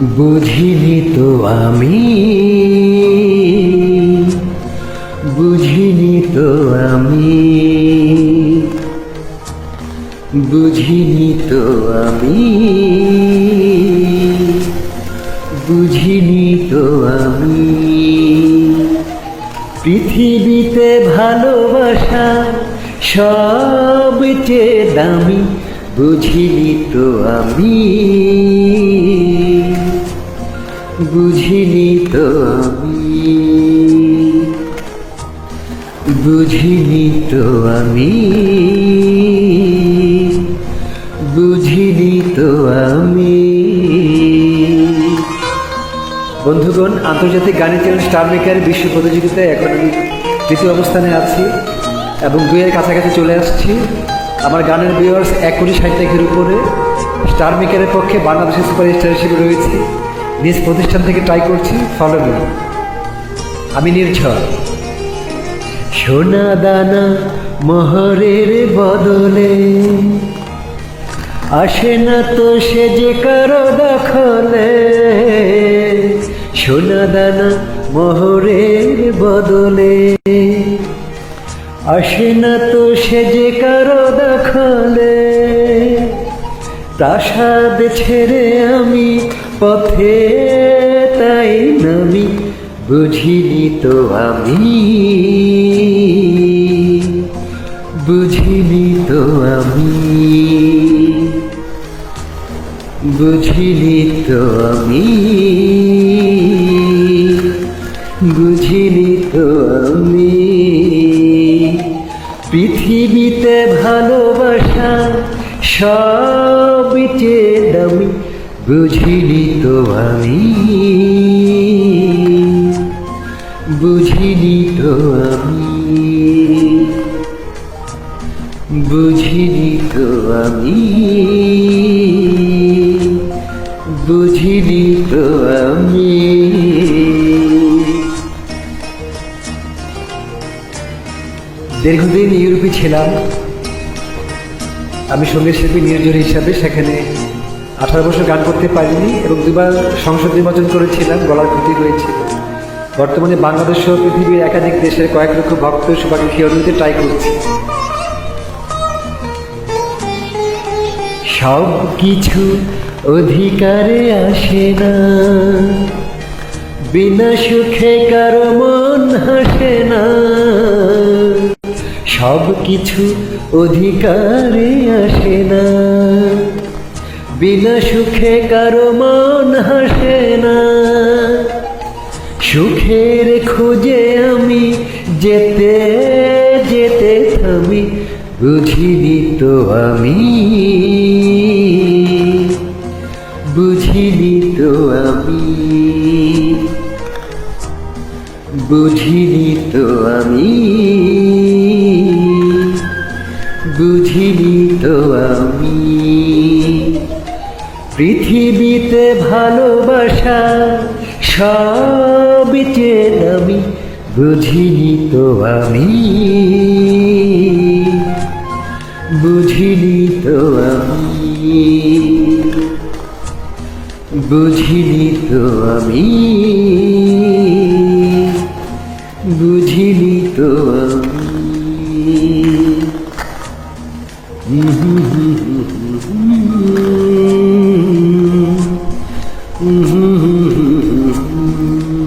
বুঝিনি তো আমি, বুঝিনি তো আমি, বুঝিনি তো আমি, বুঝিনি তো আমি। পৃথিবীতে ভালোবাসা সবচেয়ে দামি, বুঝিনি তো আমি। বুঝিনি তো আমি বুঝিনি তো আমি। বুঝিনি তো আমি। বন্ধুগণ, আন্তর্জাতিক গানের চ্যানেল স্টার মেকার বিশ্ব প্রতিযোগিতায় এখন আমি তৃতীয় অবস্থানে আছি এবং দুইয়ের কাছাকাছি চলে আসছি। আমার গানের ভিউয়ার্স এক কোটি ষাট উপরে স্টার মেকারের পক্ষে বাংলাদেশের সুপারস্টার হিসেবে রয়েছে। নিজ প্রতিষ্ঠান থেকে ট্রাই করছি ফলো মি আমি নির্ঝর। সোনা দানা মোহরের বদলে আসে না তো সে যে কারও দখলে। সোনা দানা মোহরের বদলে আসে না তো সে যে কারও দখলে। প্রাসাদ ছেড়ে আমি পথে তাই নামি, বুঝিনি তো আমি। বুঝিনি তো আমি। বুঝিনি তো আমি। বুঝিনি তো আমি। পৃথিবীতে ভালোবাসা সবচেয়ে দামি। বুঝিনি তো আমি? বুঝিনি তো আমি? বুঝিনি তো আমি? বুঝিনি তো আমি? দীর্ঘদিন ইউরোপে ছিলাম। আমি সংগীত শিল্পী নির্জন হিসাবে সেখানে আঠারো বছর গান করতে পারিনি এবং দুবার সংসদ নির্বাচন করেছিলাম, গলার ক্ষতি হয়েছিল। বর্তমানে বাংলাদেশ সহ পৃথিবীর একাধিক দেশের কয়েক লক্ষ ভক্ত সুপাকে খেয়ে ট্রাই করছি। সব কিছু অধিকারে আসে না। বিনা সুখে কারও মন হাসে না। সব কিছু অধিকারে আসে না। বিনা সুখে কারও মন হাসে না। সুখের খোঁজে আমি যেতে যেতে থামি বুঝিনি তো আমি। বুঝিনি তো আমি। বুঝিনি তো আমি। বুঝিনি তো আমি। পৃথিবীতে ভালোবাসা সবচেয়ে দামি, বুঝিনি তো আমি। বুঝিনি তো আমি। বুঝিনি তো আমি। বুঝিনি তো আমি। Mm-hmm. mm-hmm. mm-hmm. mm-hmm.